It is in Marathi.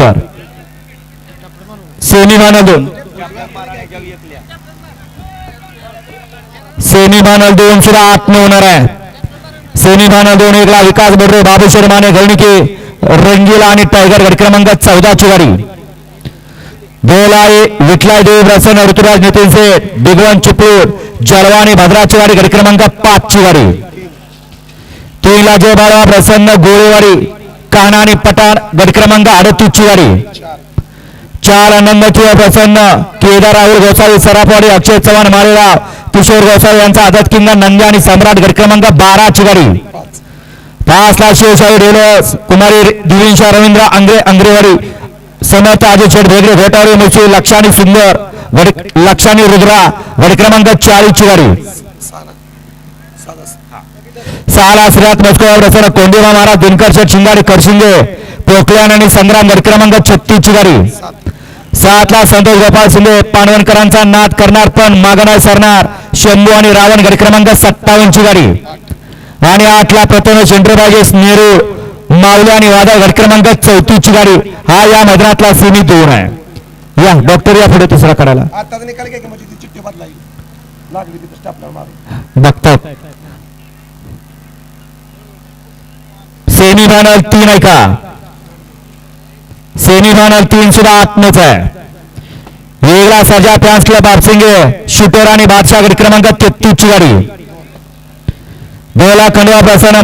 पर सेमीफायनल दोन सेमीफायनल दोन सुद्धा आत्म होणार आहे सेमीफायनल दोन एकला विकास बोडरे बाबू शर्माने घरणिके रंगीला आणि टायगर गट क्रमांक चौदाची गाडी बेलाई विठलाय देव प्रसन्न ऋतुराज नितीन सेठ दिगवंत चिपळूण जलवाणी आणि भद्राची गाडी गट क्रमांक पाचची गाडी तीनला जय बाळा प्रसन्न गोळेवाडी काना आणि पठाण गट क्रमांक अडतीसची गाडी चार आनंदाची प्रसन्न केदार राहुल गोसावी सराफवाडी अक्षय चव्हाण मारेगाव किशोर गोसावी यांचा आदत किंग नंद्या आणि सम्राट गट क्रमांक बाराची गाडी पाच ला शिवशाही डेलर्स कुमारी दिविंशा रवींद्र अंग्रे अंग्रेवाडी समर्थ अजय शेठ भेगडे घोटावरी मुशी लक्षाणी सुंदर गड लक्षाणी रुद्रा गड क्रमांक चाळीसची गाडी सहाला श्रीनाथ मस्को प्रसन्न कोंडीबा महाराज दिनकर शेठ शिंगाडे करशिंगे पोखल्यान आणि संग्राम गड क्रमांक छत्तीसची गाडी. सातला संतोष गोपाळ शिंदे पांडवणकरांचा नाद करणार पण मागणार सरणार. शंभू आणि रावण गड क्रमांक सत्तावन्नची गाडी. आणि आठला प्रथम एंटरप्राइजेस नेहरू मावले आणि वादळ गट क्रमांक चौतीसची गाडी. हा या मैदानातला सीमित दोन आहे. या डॉक्टर या पुढे तिसरा काढायला. आता सेमीफायनल तीन आहे का? सेमीफायनल तीन सुद्धा आत्मच आहे. वेगळा सजा फॅन्स क्लब आपसिंगे शूटर आणि बादशाह गट क्रमांक तेहतीसची गाडी. बेला खंडवा प्रसन्न